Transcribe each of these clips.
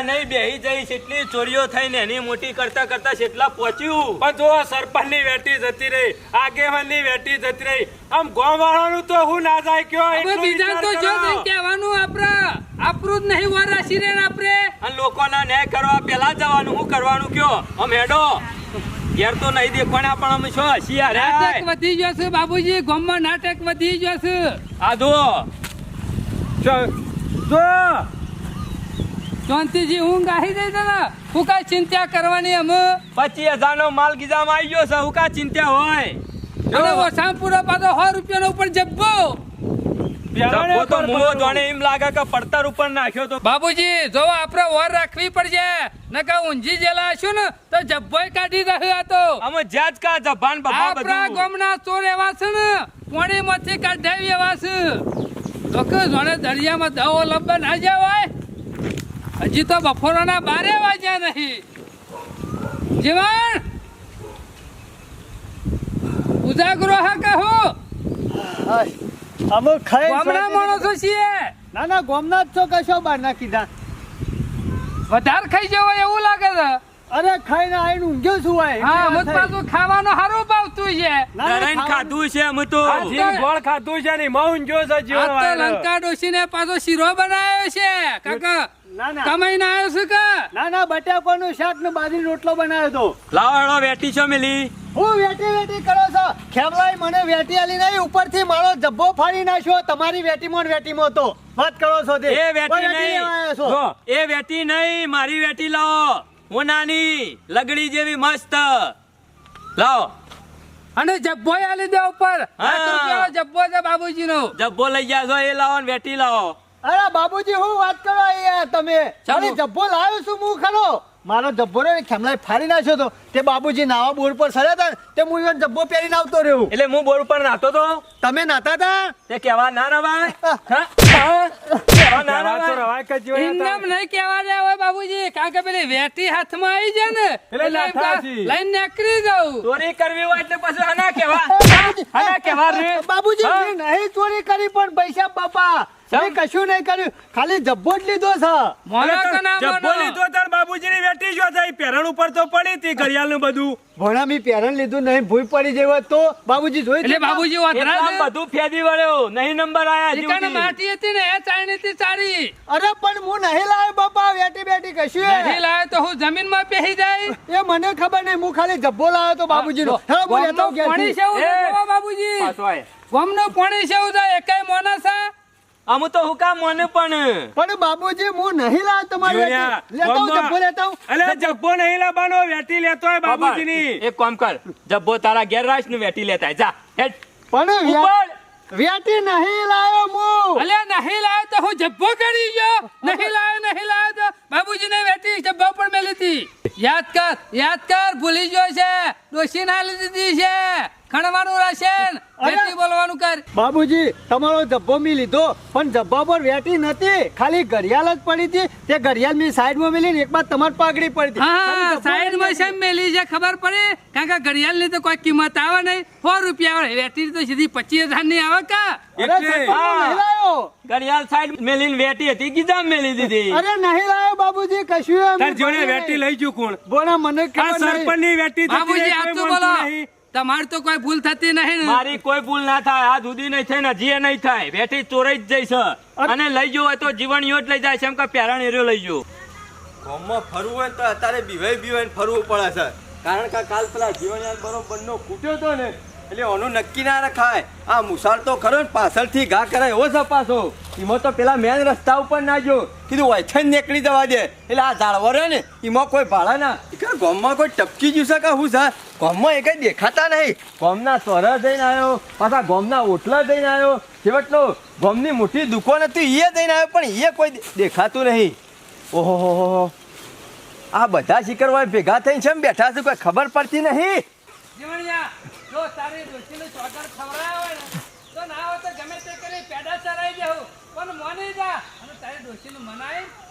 બેહી નહીં બેહી જઈ કેટલી ચોરીઓ થઈને એની મોટી કરતા કરતા કેટલા પહોંચ્યું. પણ જો વેટી જતી રહી આગેવાન વેટી જતી રહી આમ ગામ તો હું ના જાય કયો હવે બીજા તો જો કહેવાનું આપણા આપણું જ નહીં વર રે આપણે. અને લોકોના ન્યાય કરવા પેલા જવાનું હું કરવાનું કયો? આમ હેડો. ઘેર તો નહીં દેખવાના પણ અમે શું હસી નાટક વધી ગયો છે બાબુજી ગામમાં નાટક વધી ગયો છે. આ જો- જો. શાંતિજી ઊંઘ આવી જાય છે ને હું કાંઈ ચિંતા કરવાની અમે. પચીસ હજાર નો માલ ગીજામાં આવી ગયો છે હું કા ચિંતા હોય. અને વસામ પૂરો પાછો સો રૂપિયાનો ઉપર જબ્બો. તો પર મુઓ પડો. જાણે એમ લાગે કે પડતર ઉપર નાખ્યો તો. બાબુજી જો આપણે વર રાખવી પડશે. નકા ઊંઝી જેલા છું ને તો જબ્બોય કાઢી રહ્યો હતો અમે જ્યાં જ કા જભાન બભા આપણા બધું. ગામના ચોર એવા છે ને પોણીમાંથી કાઢાવી એવા છે. લોકો જોણે દરિયામાં દવો લંબા ના જવાય હજી તો બપોરના બારે વાગ્યા નહીં. જીવન! ઉજાગરો હા કહો. અમે ખાઈ ગામના માણસો છીએ. ના ના ગોમના જ છો કશો બાર ના કીધા વધારે ખાઈ જવો એવું લાગે છે. અરે ખાઈને આવીને ઊંઘ્યો છું હોય હા અમુક પાછું ખાવાનું સારું ભાવતું છે. ના, ના, ડરાઈને ખાવાનું- ખાધું છે અમે તો જીવ ગોળ ખાધું છે ને મૌન જો છે તો લંકા ડોશીને પાછો શીરો બનાવ્યો છે. કાકા ના ના. આવ્યો છે કે? ના ના બટાકાનું શાક ને બાજરી રોટલો બનાવ્યો તો લાવો હેડો વેટી છો મિલી. હું વેટી વેટી કરો છો. ખેમલાઈ મને વેટી આલી નહીં ઉપરથી મારો જબ્બો ફાડી નાખ્યો. તમારી વેટીમાં વેટીમાં તો. વાત કરો છો તે. એ વેટી નહીં. લેવા આવ્યા છો? જો, એ વેટી નહીં મારી વેટી લાવો. હું નાની લગડી જેવી મસ્ત. લાવો. અને જબ્બો આલી દે ઉપર. જબ્બો છે બાબુજીનો? જબ્બો લઈ ગયા છો એ લાવો ને વેટી લાવો. અરે બાબુજી હું વાત કરો યાર તમે. ચાલો. અરે જબ્બો લાવ્યો છું હું ખરો. મારો જબ્બો રે ખેમલાઈ ફાડી નાખ્યો તો. તે બાબુજી નાવા બોર પર સર્યા હતા તે હું જબ્બો પહેરીને આવતો રહ્યો. એટલે હું બોર ઉપર નાતો તો? તમે નાતા હતા? તે કેવા ના રવાય. હા? હા? કેવા ના રવાય? રવાય કે જીવન ઇનામ નહીં કહેવા દે હવે બાબુજી કારણ કે પેલી વેટી હાથમાં આવી જાય ને એટલે એટલે એમ નાથા કા- છી. લઈને નીકળી જાઉં. ચોરી કરવી હોય એટલે પછી હના કેવા બાબુજી, કેવા રે. બાબુજી નહીં ચોરી કરી પણ પૈસા બાપા. મેં કશું નહીં કર્યું. ખાલી જબ્બો જ લીધો છે. ના જબ્બો લીધો તાર બાબુજીની વેટી જો થાય પેરણ ઉપર તો પડી હતી ઘડિયાળનું બધું. મેં પેરણ લીધું નહીં ભૂઈ પડી જાય હોત. તો બાબુજી જોઈ એટલે. બાબુજી વધરા એટલામાં બધું ફેદી વળ્યો. નહીં નંબર આયા જીવતી. માટી હતી ને એ ચાઈની હતી સારી અરે પણ હું નહીં લાવ્યો બાપા વેટી બેટી કશું નહીં લાવે તો હું જમીનમાં પેહી જાય. એ મને ખબર નહીં હું ખાલી જબ્બો લાવ્યો તો બાબુજીનો હે હું તો કે પાણી છે જોવા બાબુજી પાછો આય. ગામનું પાણી છે છે એકેય મોના સા આમ તો હું કામ મને પણ. પણ બાબુજી હું નહીં લાવ્યો તમારી. લેતા જબ્બો લેતો. અલે જબ્બો નહીં લાવવાનો વેટી લેતો હોય બાબુજીની એક કામ કર. જબ્બો તારા ઘેર રાખ ને વેટી લેતા જા હેડ. પણ વ્યાટી. નહીં લાવ્યો મુ. અલ્યા નહીં લાયો તો હું જબ્બો કરી ગયો. નહીં લાયો નહીં લાયો તો બાબુજીને વેટી જબ્બો પણ મેલી હતી. યાદ કર યાદ કર ભૂલી ગયો છે. ડોશી ના લીધી છે. ખણવાનું રહેશે વેટી બોલવાનું કર. બાબુજી તમારો જબ્બો મી લીધો પણ જબ્બા પર વેટી નથી. ખાલી ઘડિયાળ જ પડી હતી. તે ઘડિયાળ મી સાઈડમાં મેલી એક બાદ તમાર પાઘડી પડી હતી. હા ખાલી સાઈડમાં છે મેલી. છે ખબર પડે? કારણ કે ઘડિયાળની તો કોઈ કિંમત આવે નહીં. સો રૂપિયા આવે. વેટી તો સીધી પચીસ હજારની આવે કા. ઘડિયાળ સાઈડ મેલીને વેટી હતી ગીધામ મેલી દીધી? અરે નહીં લાયો બાબુજી કશું તાર જોડે વેટી લઈ જુ કોણ? બોલા મને ખબર નહીં. સરપંચની વેટી બાબુજી આ તો બોલો. તમારે તો કોઈ ભૂલ થતી નહીં મારી કોઈ ભૂલ ના થાય આ સુધી નહીં થાય ને હજી નહીં થાય. બેઠી ચોરાઈ જ જઈશ. અને લઈ જવું હોય તો જીવન યો જ લઈ જાય છે એમ કે પેરણ એરિયો લઈ જવું. ગામમાં ફરવું હોય તો અત્યારે બીવાઈ બીવાઈને ફરવું પડે છે. કારણ કે કાલ પેલા જીવનયાન બરોબર નો ખૂટ્યો હતો ને એટલે ઓનું નક્કી ના રખાય. આ મુસાળ તો ખરો ને પાછળથી ઘા કરાય એવો સપાસો પાછો. એમાં તો પેલા મેન રસ્તા ઉપર ના જો કીધું વૈથન નીકળી જવા દે. એટલે આ ઝાડવો રહે ને એમાં કોઈ ભાડા ના. ગામમાં કોઈ ટપકી જ્યું છે કે હું છે? ગામમાં એ કઈ દેખાતા નહીં ગોમના સ્વરા જઈને આવ્યો પાછા ગોમના ઓટલા જઈને આવ્યો છેવટનો ગોમની મોટી દુકાન હતી એ જઈને આવ્યો પણ એ કોઈ દેખાતું નહીં ઓહો. આ બધા શિકરવા ભેગા થઈને છે બેઠા છે કોઈ ખબર પડતી નહીં જો તારી ડોશીને ચોગર ખવડાવ્યા હોય ને, તો ના હોય તો ગમે તે કરી પેડા ચરાઈ દેવું. પણ મને જા. અને તારી ડોશીને મનાઈ,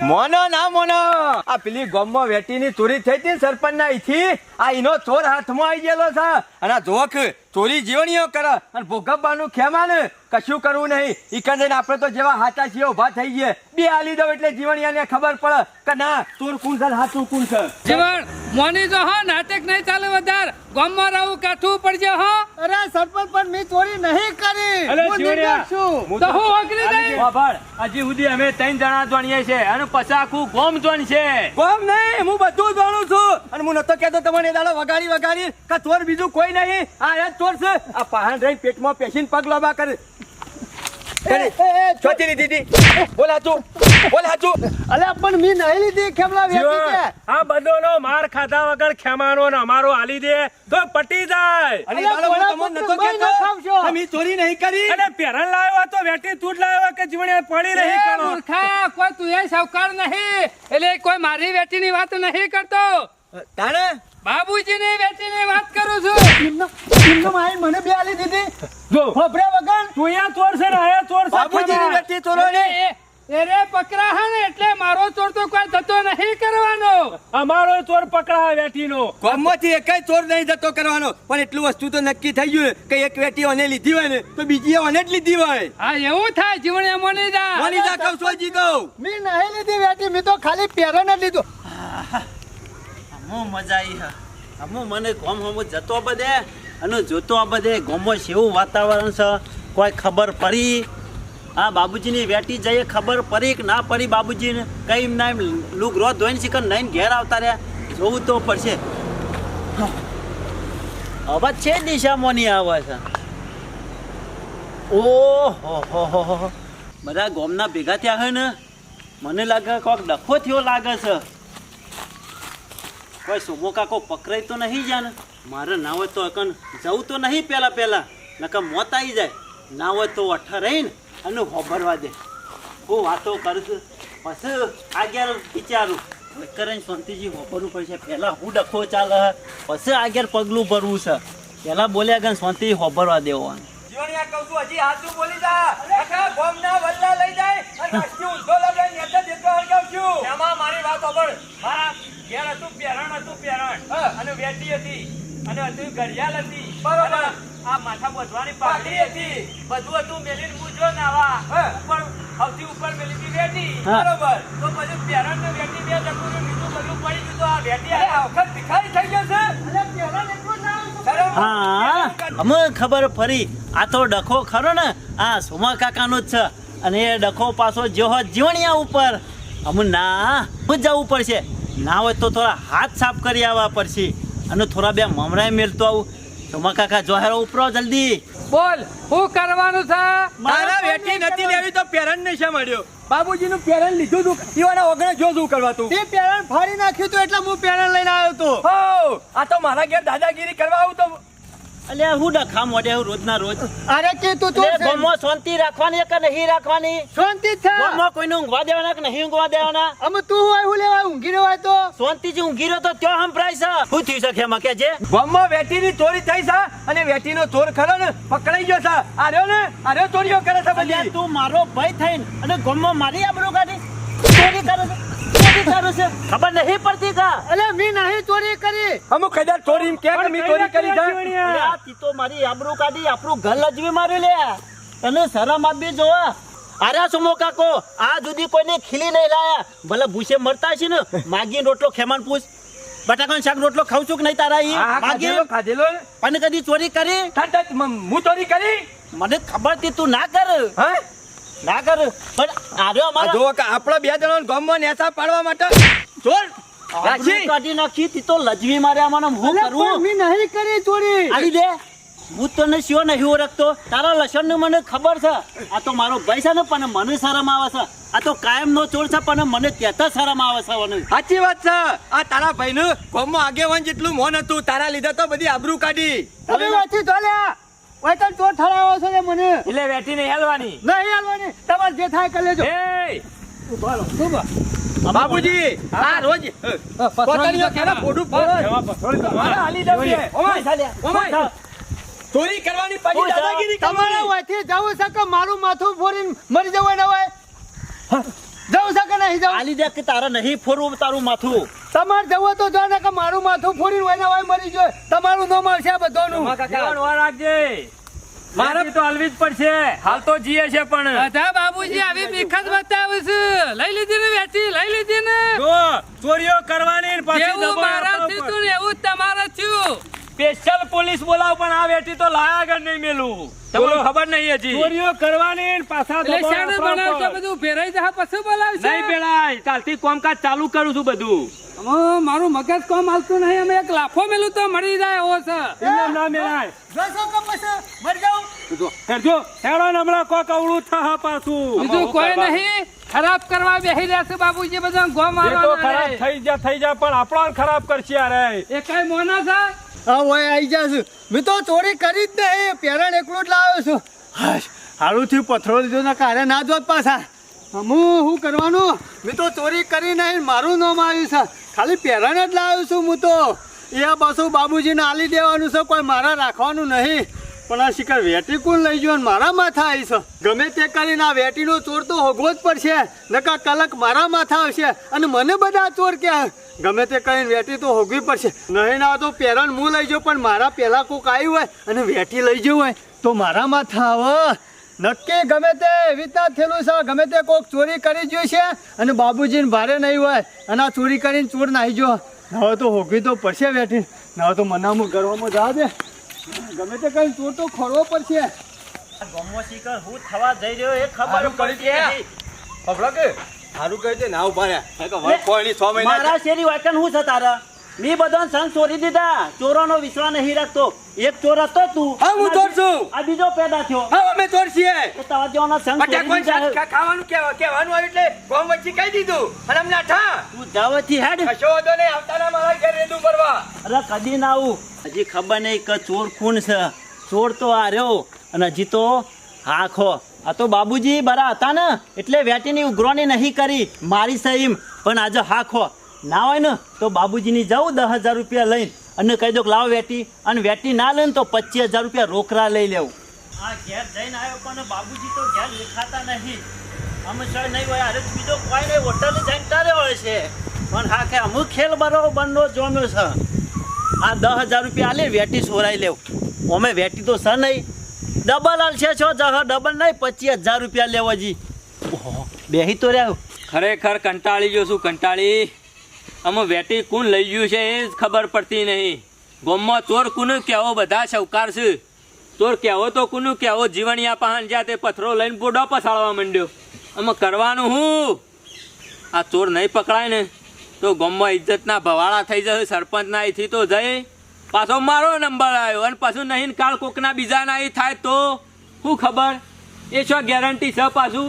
મોનો ના મોનો. આ પેલી ગામમાં વેટીની ચોરી થઈ હતી સરપંચ ના અહીંથી આ એનો ચોર હાથમાં આવી ગયેલો છે. અને જોખ ચોરી જીવણીઓ કરે. અને ભોગવવાનું ખેમા ને કશું કરવું નહીં. ઈકન કરીને આપણે તો જેવા હાચા છીએ ઊભા થઈ ગયા. બે આલી દઉં એટલે જીવણિયાને ખબર પડે કે ના ચોર કોણ છે હાથું કોણ છે જીવણ મોની જો હો નાટક નહીં ચાલે વધાર. ગામમાં રહું કાઠું પડજે હો. અરે સરપંચ પણ મેં ચોરી નહીં કરી. હું નિર્દોષ છું. તો હું ઓગળી દઈ વાભળ, હજી સુધી અમે ત્રણ જણા જોણીએ છે. અને પછી આખું ગોમ જોન છે. કોમ નહીં હું બધું જાણું છું. અને હું નતો કહેતો તમને દાડો વગાડી વગાડી કે ચોર બીજું કોઈ નહીં. આ એ ચોર છે. આ પહાણ રહી પેટમાં પેશીને પગ લોબા કરે. કરે. દીધી. બોલા હાચું બોલ હાચું. અલે પણ મેં નહીં લીધી ખેમલા વેચી છે આ બધોનો માર ખાધા વગર ખેમાનો ને અમારો હાલી દે તો પટી જાય. અને અલ્યા, દાડો હું ભોળા તમને પુત્ર નતો ભાઈ ના કહેતો ખાવશો. કે મેં ચોરી નહીં કરી. અને પેરણ લાવ્યો તો વેટી તું લાવ્યો કે જીવણીયા પડી રહી કરો. મૂર્ખા કોઈ તું એ સાવકાર નહીં. એટલે કોઈ મારી બેટીની વાત નહીં કરતો. તાણે? વેટી ની વાત કરું છું. એમનો એમનો માઈ મને બે આલી દીધી. જો. ખોપરે વગર. તું અહીંયા ચોર છે ને અહીંયા ચોર છે એરે પકડા હે ને એટલે મારો ચોર તો કોઈ થતો નહીં કરવાનો. અમારો ચોર પકડા વેટીનો ગામમાંથી એકેય ચોર નહીં જતો કરવાનો. પણ એટલું વસ્તુ તો નક્કી થઈ ગયું કે એક વેટી ઓને લીધી હોય ને તો બીજી ઓને જ લીધી હોય. હા એવું થાય જીવણે મોની જા મોની જા કહું છું કહું. મેં નહીં લીધી વેટી મેં તો ખાલી પેરણ જ લીધું. હું મજા આવી હા. અમુ મને ગોમ હમુ જતો બધે અને જોતો આ બધે ગોમમાં કેવું વાતાવરણ છે. કોઈ ખબર પડી? હા, બાબુજીની વેટી જઈએ, ખબર પડી કે ના પડી બાબુજીને? કઈ ના એમ લુગરો ધોઈને શીખર નહીં ઘેર આવતા રહ્યા. જોવું તો પડશે. અવાજ છે દિશામાં નહીં આવે છે ઓહો બધા ગોમના ભેગા થયા હોય ને? મને લાગે કોક ડખો થયો લાગે છે. કોઈ સુમો કાકો પકડાઈ તો નહીં જાય ને? મારે ના હોય તો અકન જવું તો નહીં પહેલા પહેલાં. નકર મોત આવી જાય. ના હોય તો અઠ રહીને અને હોભરવા દે. હું વાતો કરું છું. પછી આગળ વિચારું કરીને શાંતિજી હોભરવું પડશે. પહેલાં હું ડખો ચાલે પછી આગળ પગલું ભરવું છે. પહેલાં બોલ્યા કે શાંતિ હોભરવા દેવાનું. જીવણિયા કહું છું હજી હાચું બોલી જા. આખા ગામના વલ્લા લઈ જાય અને આજથી ઊંધો લગન નેતા જેટલો હળગાવશું એમાં મારી વાત સાંભળ. મારા ઘેર હતું પેરણ હતું પેરણ અને વેટી હતી. અને હતું ઘડિયાળ હતી. બરોબર. આ માથા બધવાની પાઘડી હતી. બધું હતું મેલીને હું જો નાવા. હા. ઉપર સૌથી ઉપર મેલી વેટી. બરોબર. તો પછી પેરણ ને વેટી બે જતું બીજું બધું પડી ગયું તો આ વેટી આ આ વખત ભિખારી થઈ ગયો છે? અમે ખબર ફરી આ તો ડખો ખરો ને? આ સોમા કાકાનો જ છે. અને એ ડખો પાછો જેવો જીવણિયા ઉપર. અમુ ના હું જવું પડશે. ના હોય તો થોડા હાથ સાફ કરી આવવા પડશે. અને થોડા બે મમરાય મેળતો આવું. સુમા કાકા જોહેરો ઉપરો જલ્દી. બોલ શું કરવાનું છે? મારા વેટી નથી લેવી તો પેરણ ને શા મળ્યો. બાબુજીનું પેરણ લીધું તું. ઈવાના ઓગણે જો શું કરવાતું તે? પેરણ ફાડી નાખ્યું હતું એટલે હું પેરણ લઈને આવ્યો તો. હો આ તો મારા ઘેર દાદાગીરી કરવા આવું તો અલ્યા હું ડખા મોઢે હું રોજના રોજ. અરે કે તું તું ગોમો શાંતિ રાખવાની કે નહીં રાખવાની? શાંતિ છે ગોમો કોઈને ઊંઘવા દેવાના કે નહીં ઊંઘવા દેવાના? અમે તું હોય હું લેવા ઊંઘી રહ્યો હોય તો? શાંતિથી ઊંઘી રહ્યો તો ત્યાં હમ પ્રાઈસ શું થયું છે ખેમા કે જે? ગોમો વેટીની ચોરી થઈ છે અને વેટીનો ચોર ખરો ને પકડાઈ ગયો છે. આર્યો ને આર્યો ચોરીઓ કરે છે બધી. તું મારો ભાઈ થઈને અને ગોમો મારી આબરૂ કાઢી. ચોરી કરે છે. ચોરી કરે છે. ખબર નહીં પડતી કા અલે મી નહીં ચોરી કરી. અમુક કદા ચોરી એમ કે કે ચોરી કરી જા. અલ્યા, તી તો મારી આબરૂ કાઢી આપણું ઘર લજવી માર્યું લે. તને શરમ આપી જો. અરે સુમો કાકો? આ જુદી કોઈને ખીલી નહીં લાયા. ભલે ભૂસે મરતા છે ને માગી રોટલો ખેમાન પૂછ. બટાકાનું શાક રોટલો ખાઉં છું કે નહીં તારા ઈ? હા માગી? ખાધેલો. પણ કદી ચોરી કરી? હું ચોરી કરી? મને ખબર હતી તું ના કર. હા? ના કર. પણ આર્યો અમારો જો કે આપણા બે જણા ગામમાં નેસા પાડવા માટે. ચોર આબરૂ કાઢી નાખી તી તો લજવી મારે મને હું કરું? મેં નહીં કરી ચોરી આડી દે. હું તને શિયો નહીં ઓળખતો. તારા લસણ મને ખબર છે. આ તો મારો ભાઈ છે ને પણ મને શરમ આવે છે. આ તો કાયમ નો ચોર છે પણ મને કહેતા શરમ આવે છે મને. સાચી વાત છે. આ તારા ભાઈનું ગામમાં આગેવાન જેટલું મોન હતું તારા લીધે તો બધી આબરૂ કાઢી. તમે વાંચી ધોલ્યા ઓય તને ચોર ઠરાવો છો ને મને? એટલે વેટી નહીં હાલવાની. નહીં હાલવાની. તમારે જે થાય કરી લેજો. એ! બાબુજી આ રોજ. પોતાની કેના ફોડું ફોડો. મારા હાલી દઉં છે. Oh my, oh my. ચોરી કરવાની પાછી દાદાગીરી તમારે વાથી જાવ જવું છે કે મારું માથું ફોડીને મરી જવું ન હોય જવું છે કે નહીં જવું આલી દે કે તારે નહીં ફોરવું તારું માથું. તમારે જવું તો જો ને કે મારું માથું ફોરીને હોય ને વય મરી જાય તમારું ન મળશે બધાનું. રાખજે. મારે તો હલવી જ પડશે. હાલ તો જીએ છે પણ. બધા બાબુજી આવી ભીખત બતાવશું છે લઈ લીધી ને વેચી લઈ લીધી ને જો ચોરીઓ કરવાની ને પછી જેવું દબાણ મારા આપવા થયું ઉપર. તું ને એવું જ તમારે થયું સ્પેશિયલ પોલીસ બોલાવ પણ આ વેઠી તો લાયા આગળ નહીં મેલું. તમને ખબર નહીં હજી. ચોરીઓ કરવાની ને પાછા એટલે આપવા બધું? ફેરાઈ જાય પછી બોલાવશે નહીં પેલાય કાલથી કોમકાજ ચાલુ કરું છું બધું. મારું મગજ કોમ હાલતું નહીં. અમે એક લાફો મેલું તો મળી જાય ઓ સર એમને ના મેલાય. જોશો કમ પછી મરી જાઉં. હેડજો હેડો ને હમણાં કોક અવળું થા પાછું. બીજું કોઈ નહીં. ખરાબ કરવા બેહી રહેશે બાબુજી બધા ગોમ મારવા તો ખરાબ થઈ જા થઈ જા પણ આપણો ખરાબ કરશે અરે એ કઈ મોના છે? હા ઓય આવી જશું મેં તો ચોરી કરી જ નહીં પેરણ એકલું જ લાવ્યો છું. હારું થયું પથરો લીધો ને કારે ના જોત પાછા. હું શું કરવાનું? મેં તો ચોરી કરી નહીં મારું નામ આવ્યું છે. ખાલી પેરણ જ લાવ્યો છું હું તો. એ પાછું બાબુજીને આલી દેવાનું છે કોઈ મારા રાખવાનું નહીં. પણ આ શિકાર વેટી કોણ લઈ ગયો મારા માથા આવી છે? ગમે તે કરીને આ વેટીનો ચોર તો હોગવો જ પડશે. નકા કલક મારા માથા આવશે અને મને બધા ચોર ક્યાં ગમે તે કરીને વેટી તો હોગવી પડશે. નહીં ના તો પેરણ હું લઈ જાઉં, પણ મારા પહેલાં કોક આવ્યું હોય અને વેટી લઈ જવું હોય, તો મારા માથા આવે. નક્કી ગમે તે એવી રીતના થયેલું છે, ગમે તે કોક ચોરી કરી જોઈ છે અને બાબુજીને ભારે નહીં હોય અને આ ચોરી કરીને ચોર નાહી જો હવે તો હોગવી તો પડશે વેટી. હવે તો મનામું કરવામાં જવા દે ગમે તે કઈ ચોર તો ખોરવો પડશે. ગમો શીખર હું થવા જઈ રહ્યો એ ખબર પડી. ખબર કે? સારું કહી દે ના ઊભા રહ્યા. કોઈ છ મહિના મારા શેરી વાંચન શું છે તારા? મેં બધા સંગ ચોરી દીધા. ચોરોનો વિશ્વાસ નહીં રાખતો. એક ચોર હતો તું. હા, હું ચોર છું. આ બીજો પેદા થયો. હા અમે ચોર છીએ એ તારા જેવાના સંગ ચોરી દીધા. ખાવાનું કહેવા- કેવાનું આવ્યું એટલે ગોમ વચ્ચે કહી દીધું. અને અમને ઠા. તું જાવથી હેડ. કશો વધો નહીં આવતા ના મારા ઘેર રેદું ભરવા અરે કદી ના આવું. હજી ખબર નહીં કે ચોર કોણ છે. ચોર તો આ રહ્યો. અને હજી તો હાખો આ તો બાબુજી બરા હતા ને. એટલે વેટીની ઉગ્રોની નહીં કરી. મારી સહીમ. પણ આજે હાખો ના હોય ને તો બાબુજીની જાઉં દસ હજાર રૂપિયા લઈને અને કહી દો કે લાવ વેટી. અને વેટી ના લે ને તો પચીસ હજાર રૂપિયા રોકડા લઈ લેવું. આ ઘેર જઈને આવ્યો પણ બાબુજી તો ઘેર દેખાતા નહીં. અમે સર નહીં હોય અરે બીજો કોઈ નહીં હોટલ જઈને તારે હોય છે. પણ હા કે અમુક ખેલ બરોબરનો જોમ્યો છે. આ દસ હજાર રૂપિયા આલે વેટી સોરાઈ લેવું. અમે વેટી તો સર નહીં. ડબલ આલશે છો જહ ડબલ નહીં પચીસ હજાર રૂપિયા લેવાજી બેહી તો રહ્યો. ખરેખર કંટાળી ગયો છું કંટાળી. અમે વેટી કોણ લઈ ગયું છે એ જ ખબર પડતી નહીં. ગોમમાં ચોર કોનું કહેવો બધા શવકાર છે. ચોર કહેવો તો કુનું કહેવો, જીવણિયા પહાણ જ્યાં તે પથરો લઈને બોડો પસાડવા માંડ્યો. અમે કરવાનું હું? આ ચોર નહીં પકડાય ને, તો ગોમમાં ઇજ્જતના ભવાળા થઈ જશે, સરપંચના અહીંથી તો જઈ પાછો મારો નંબર આવ્યો અને પાછું નહીં કાલ કોકના બીજાના અહીં થાય તો શું ખબર? એ શું ગેરંટી છે પાછું?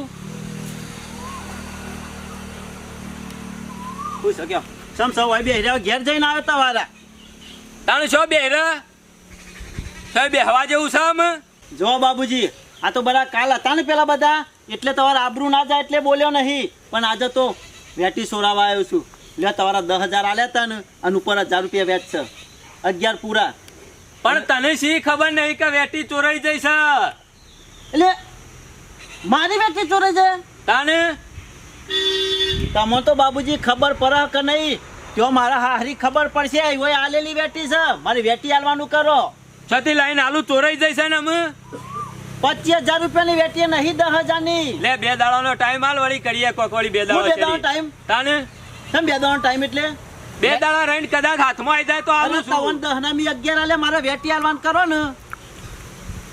પૂછ શક્યો? સમ સૌ ભાઈ બેહી રહ્યો ઘેર જઈને આવ્યો તમારા તાણે છો બે રે સાહેબ બેહવા જેવું છે આમ? જો બાબુજી આ તો બધા કાલ હતા ને પેલા બધા. એટલે તમારા આબરૂ ના જાય એટલે બોલ્યો નહીં. પણ આજે તો વેટી સોરાવા આવ્યો છું. લે તમારા દસ હજાર આલ્યા હતા ને અને ઉપર હજાર રૂપિયા વેચ છે અગિયાર પૂરા. પણ તને શી ખબર નહીં કે વેટી ચોરાઈ જઈ છે? એટલે મારી વેટી ચોરાઈ જાય? તાને તમને તો બાબુજી ખબર પડે કે નહીં? જો મારા હારી ખબર પડશે? હોય આલેલી વેટી છે. મારી વેટી આલવાનું કરો. છતી લાઈન આલુ ચોરાઈ છે ને અમે? પચીસ હજાર રૂપિયાની વેટી નહીં દસ હજારની. લે બે દાડાનો ટાઈમ હાલ વળી કરીએ કોક વળી બે હું બે દાડાનો ટાઈમ તાને? તમે બે દાવાનો ટાઈમ એટલે? બે દાડા રહીને કદાચ હાથમાં આવી જાય તો આલુ આલું તવન છું. દહના મી અગિયાર આલે મારા વેટી આલવાનું કરો ને.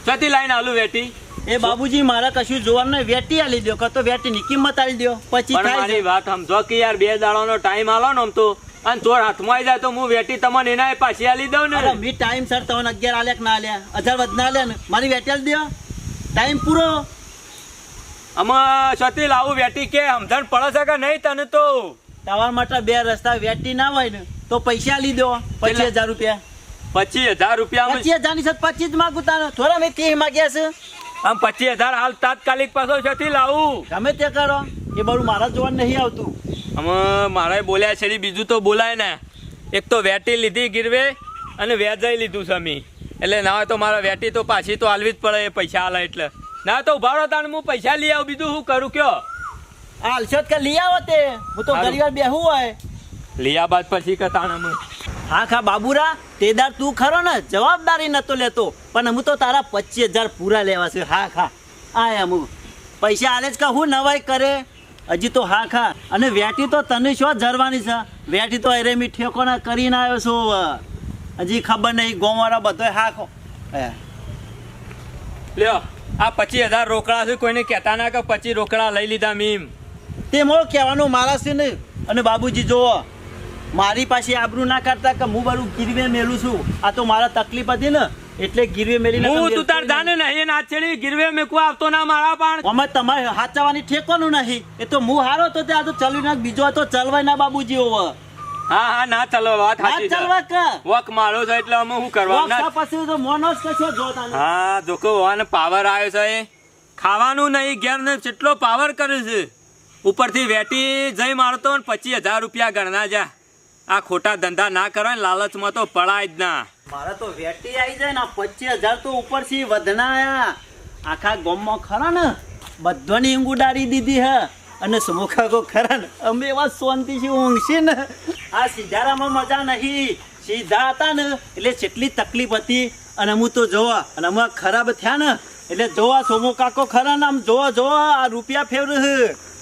છતી લાઈન આલુ વેટી. એ બાબુજી મારા કશું જોવાનું નહીં. વેટી આલી દો કતો વેટીની કિંમત આલી દો પછી મારી વાત સમજો કે યાર બે દાડાનો ટાઈમ આલો ને આમ તો. અને ચોર હાથમાં આવી જાય તો હું વેટી તમને એના પાછી આલી દઉં ને. મી ટાઈમ સર તમને અગિયાર આલ્યા કે ના આલ્યા? અઢાર વધ ના આલ્યા ને. મારી વેટી આલી દો ટાઈમ પૂરો. આમાં છતી લાવું વેટી કે? સમજણ પડે છે કે નહીં તને તો? તમારા માટે બે રસ્તા વેટી ના હોય ને તો પૈસા આલી દો પચીસ હજાર રૂપિયા. પચીસ હજાર રૂપિયા પચીસ હજારની સર પચીસ માગું તારે થોડા મેં કે માગ્યા છે. આમ પચીસ હજાર હાલ તાત્કાલિક પાછો છતી લાવું? ગમે તે કરો. એ બધું મારા જોવા નહીં આવતું. અમે મારે બોલ્યા છે બીજું તો બોલાય ને. એક તો વેટી લીધી ગીરવે અને વ્યાજાઈ લીધું છે અમે. એટલે ના હોય તો મારા વેટી તો પાછી તો હાલવી જ પડે એ પૈસા હાલે એટલે. ના તો ઊભા રહો તાને હું પૈસા લઈ આવું બીજું શું કરું કયો? આ અલશોદ કે લઈ આવો તે? હું તો. ઘણી વાર બેહું હોય. લિયા બાદ પછી કતાણામાં હા ખા બાબુરા તેદાર તું ખરો ને? જવાબદારી નતો લેતો. પણ હું તો તારા પચીસ હજાર પૂરા લેવા છે. હા ખા આયા હું પૈસા આલે જ કા હું નવાઈ કરે? હજી તો હા ખા અને વેટી તો તને શું જરવાની છે? વેટી તો અરે મી ઠેકોના કરીને આવ્યો છું હજી ખબર નહીં ગોવાળા બધો હા ખો એ, લ્યો આ પચીસ હજાર રોકડા છે કોઈને કહેતા ના કે પચીસ રોકડા લઈ લીધા મીમ. તે મો કહેવાનું મારા છે ને? અને બાબુજી જુઓ. મારી પાસે આબરૂ ના કાઢતા કે હું બધું ગીરવે મેલું છું? આ તો મારા તકલીફ હતી ને એટલે ગીરવે મેલી હું તું તાર જાને નહીં. ના છેડી ગીરવે મેકવા આવતો ના મારા પણ. અમે તમારે હાચવાની ઠેકવાનું નહીં. એ તો હું હારો તો તે આ તો ચલવી નાખ બીજો તો ચલવાય ના બાબુજી હોવ. હા હા ના ચલો વાત સાચી ચલવા કે? વોક મારો છે એટલે અમે શું કરવા ના. વોક્ષા પછી તો મોનો જ કશો જોતા. હા જોકો વાન પાવર આવ્યો છે એ. ખાવાનું નહીં ઘેર ને કેટલો પાવર કરે છે. ઉપરથી વેટી જઈ મારતો ને પચીસ હજાર રૂપિયા ગણના જા. આ ખોટા ધંધા ના કરો ને લાલચમાં તો પડાય જ ના. મારે તો વેટી આવી જાય ને પચીસ હજાર તો ઉપરથી વધના આયા આખા ગામમાં ખરા ને? બધાની ઊંઘ ઉડાડી દીધી હે. અને સમુખા કો ખરા ને? અમે એવા શાંતિથી ઊંઘશી ને? આ સિધારામાં મજા નહીં. સીધા હતા ને? એટલે જેટલી તકલીફ હતી, અને હું તો જોવા, અને અમે ખરાબ થયા ને? એટલે જોવા સોમો કાકો ખરા ને? આમ જોવા જોવા આ રૂપિયા ફેર